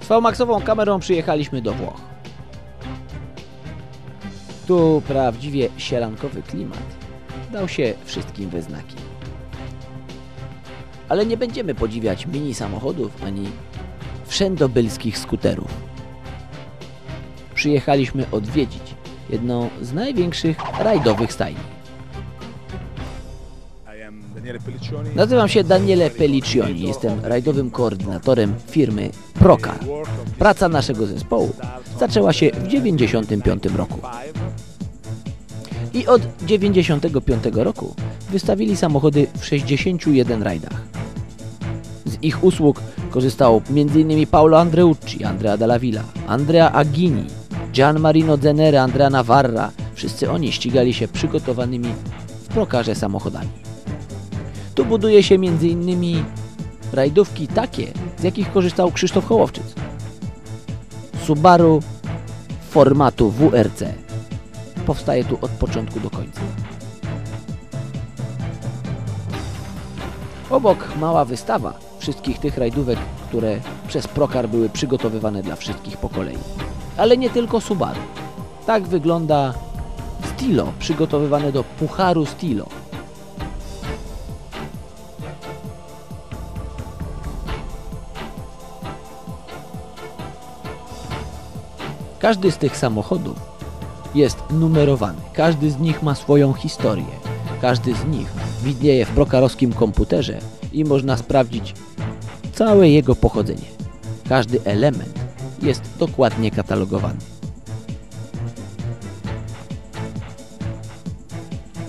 Z V-Maxową kamerą przyjechaliśmy do Włoch. Tu prawdziwie sielankowy klimat dał się wszystkim we znaki. Ale nie będziemy podziwiać mini samochodów ani wszędobylskich skuterów. Przyjechaliśmy odwiedzić jedną z największych rajdowych stajni. Nazywam się Daniele Pelliccioni, jestem rajdowym koordynatorem firmy Procar. Praca naszego zespołu zaczęła się w 1995 roku. I od 1995 roku wystawili samochody w 61 rajdach. Z ich usług korzystało m.in. Paolo Andreucci, Andrea Dalla Villa, Andrea Aghini, Gian Marino Zenere, Andrea Navarra. Wszyscy oni ścigali się przygotowanymi w prokarze samochodami. Tu buduje się m.in. rajdówki takie, z jakich korzystał Krzysztof Hołowczyc. Subaru formatu WRC powstaje tu od początku do końca. Obok mała wystawa wszystkich tych rajdówek, które przez Prokar były przygotowywane dla wszystkich po kolei. Ale nie tylko Subaru. Tak wygląda Stilo, przygotowywane do Pucharu Stilo. Każdy z tych samochodów jest numerowany. Każdy z nich ma swoją historię. Każdy z nich widnieje w prokarowskim komputerze i można sprawdzić całe jego pochodzenie. Każdy element jest dokładnie katalogowany.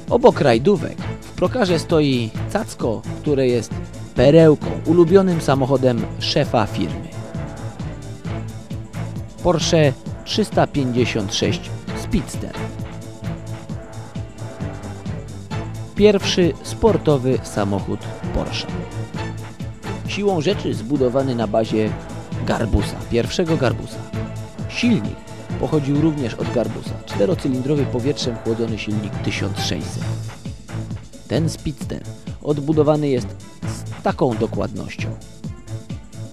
Obok rajdówek w prokarze stoi Cacko, które jest perełką, ulubionym samochodem szefa firmy. Porsche 356 Speedster. Pierwszy sportowy samochód Porsche. Siłą rzeczy zbudowany na bazie Garbusa, pierwszego Garbusa. Silnik pochodził również od Garbusa. Czterocylindrowy powietrzem chłodzony silnik 1600. Ten Speedster odbudowany jest z taką dokładnością,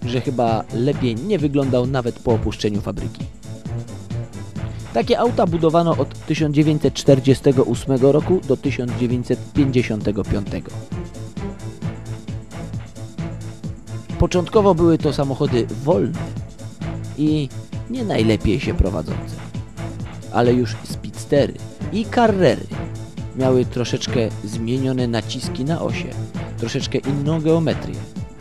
że chyba lepiej nie wyglądał nawet po opuszczeniu fabryki. Takie auta budowano od 1948 roku do 1955. Początkowo były to samochody wolne i nie najlepiej się prowadzące. Ale już speedstery i carrery miały troszeczkę zmienione naciski na osie, troszeczkę inną geometrię,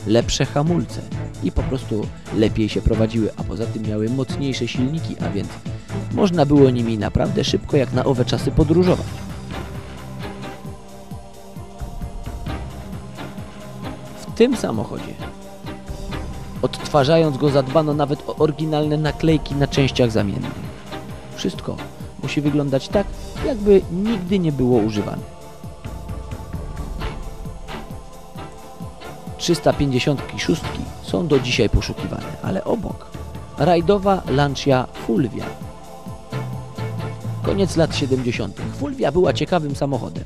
lepsze hamulce i po prostu lepiej się prowadziły, a poza tym miały mocniejsze silniki, a więc można było nimi naprawdę szybko jak na owe czasy podróżować. W tym samochodzie, odtwarzając go, zadbano nawet o oryginalne naklejki na częściach zamiennych. Wszystko musi wyglądać tak, jakby nigdy nie było używane. 356 są do dzisiaj poszukiwane, ale obok rajdowa Lancia Fulvia. Koniec lat 70. Fulvia była ciekawym samochodem.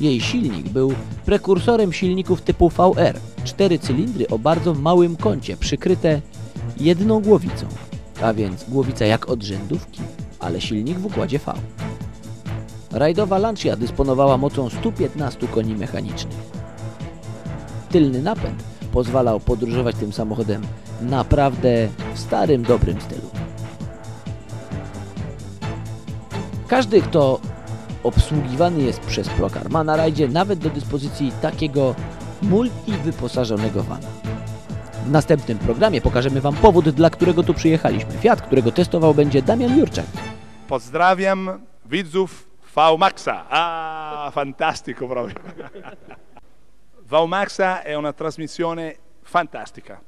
Jej silnik był prekursorem silników typu VR. Cztery cylindry o bardzo małym kącie, przykryte jedną głowicą, a więc głowica jak od rzędówki, ale silnik w układzie V. Rajdowa Lancia dysponowała mocą 115 koni mechanicznych. Tylny napęd pozwalał podróżować tym samochodem naprawdę w starym, dobrym stylu. Każdy, kto obsługiwany jest przez Procar, ma na rajdzie nawet do dyspozycji takiego multi-wyposażonego vana. W następnym programie pokażemy Wam powód, dla którego tu przyjechaliśmy. Fiat, którego testował będzie Damian Jurczak. Pozdrawiam widzów V-Maxa. Ah, fantastico proprio. V-Maxa è una trasmissione fantastica.